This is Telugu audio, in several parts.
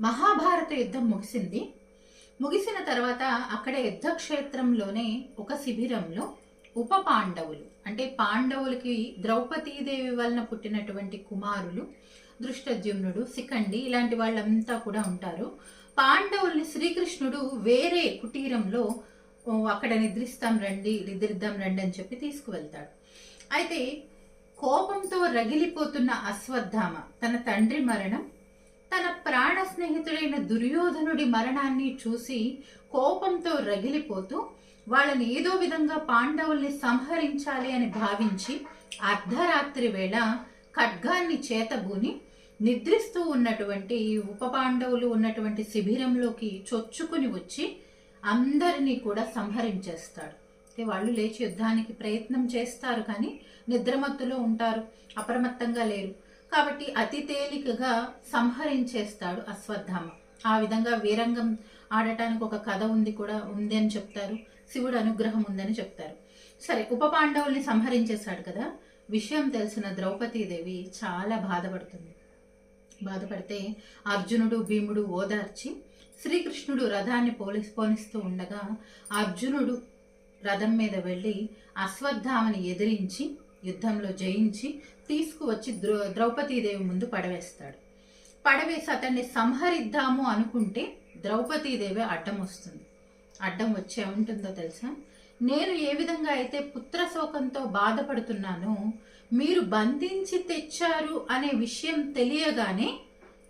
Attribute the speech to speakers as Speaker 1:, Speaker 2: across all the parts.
Speaker 1: మహాభారత యుద్ధం ముగిసింది. ముగిసిన తర్వాత అక్కడ యుద్ధక్షేత్రంలోనే ఒక శిబిరంలో ఉప పాండవులు అంటే పాండవులకి ద్రౌపదీదేవి వలన పుట్టినటువంటి కుమారులు దృష్టద్యుమ్నుడు శిఖండి ఇలాంటి వాళ్ళంతా కూడా ఉంటారు. పాండవుల్ని శ్రీకృష్ణుడు వేరే కుటీరంలో అక్కడ నిద్రిస్తాం రండి నిద్రిద్దాం రండి అని చెప్పి తీసుకువెళ్తాడు. అయితే కోపంతో రగిలిపోతున్న అశ్వత్థామ తన తండ్రి మరణం తన ప్రాణ స్నేహితుడైన దుర్యోధనుడి మరణాన్ని చూసి కోపంతో రగిలిపోతూ వాళ్ళని ఏదో విధంగా పాండవుల్ని సంహరించాలి అని భావించి అర్ధరాత్రి వేళ ఖడ్గాన్ని చేతబూని నిద్రిస్తూ ఉన్నటువంటి ఈ ఉప పాండవులు ఉన్నటువంటి శిబిరంలోకి చొచ్చుకుని వచ్చి అందరినీ కూడా సంహరించేస్తాడు. వాళ్ళు లేచి యుద్ధానికి ప్రయత్నం చేస్తారు కానీ నిద్రమత్తులో ఉంటారు అప్రమత్తంగా లేరు. కాబట్టి అతి తేలికగా సంహరించేస్తాడు అశ్వత్థామ. ఆ విధంగా వీరంగం ఆడటానికి ఒక కథ ఉంది కూడా ఉంది అని చెప్తారు. శివుడు అనుగ్రహం ఉందని చెప్తారు. సరే ఉప పాండవుల్ని సంహరించేశాడు కదా. విషయం తెలిసిన ద్రౌపదీదేవి చాలా బాధపడుతుంది. బాధపడితే అర్జునుడు భీముడు ఓదార్చి శ్రీకృష్ణుడు రథాన్ని పోలిస్ పోనిస్తూ ఉండగా అర్జునుడు రథం మీద వెళ్ళి అశ్వత్థామని ఎదిరించి యుద్ధంలో జయించి తీసుకువచ్చి ద్రౌ ద్రౌపదీదేవి ముందు పడవేస్తాడు. పడవేసి అతన్ని సంహరిద్దాము అనుకుంటే ద్రౌపదీదేవి అడ్డం వస్తుంది. అడ్డం వచ్చే ఉంటుందో తెలుసా? నేను ఏ విధంగా అయితే పుత్ర శోకంతో బాధపడుతున్నానో మీరు బంధించి తెచ్చారు అనే విషయం తెలియగానే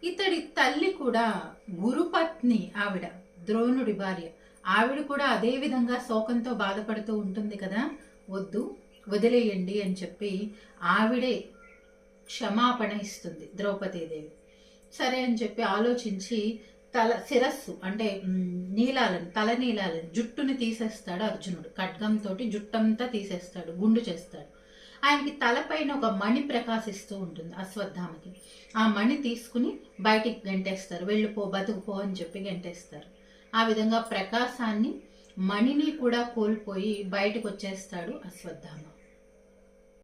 Speaker 1: ఇతడి తల్లి కూడా గురుపత్ని ఆవిడ ద్రోణుడి భార్య ఆవిడ కూడా అదే విధంగా శోకంతో బాధపడుతూ ఉంటుంది కదా? వద్దు. వదిలేయండి అని చెప్పి ఆవిడే క్షమాపణ ఇస్తుంది ద్రౌపదీదేవి. సరే అని చెప్పి ఆలోచించి తల శిరస్సు అంటే నీలాలను తల నీలాలను జుట్టుని తీసేస్తాడు అర్జునుడు. ఖడ్గంతో జుట్టంతా తీసేస్తాడు గుండు చేస్తాడు. ఆయనకి తలపైన ఒక మణి ప్రకాశిస్తూ ఉంటుంది అశ్వత్థామకి. ఆ మణి తీసుకుని బయటికి గంటేస్తారు. వెళ్ళిపో బతుకుపో అని చెప్పి గంటేస్తారు. ఆ విధంగా ప్రకాశాన్ని మణిని కూడా కోల్పోయి బయటకు వచ్చేస్తాడు అశ్వత్థామ.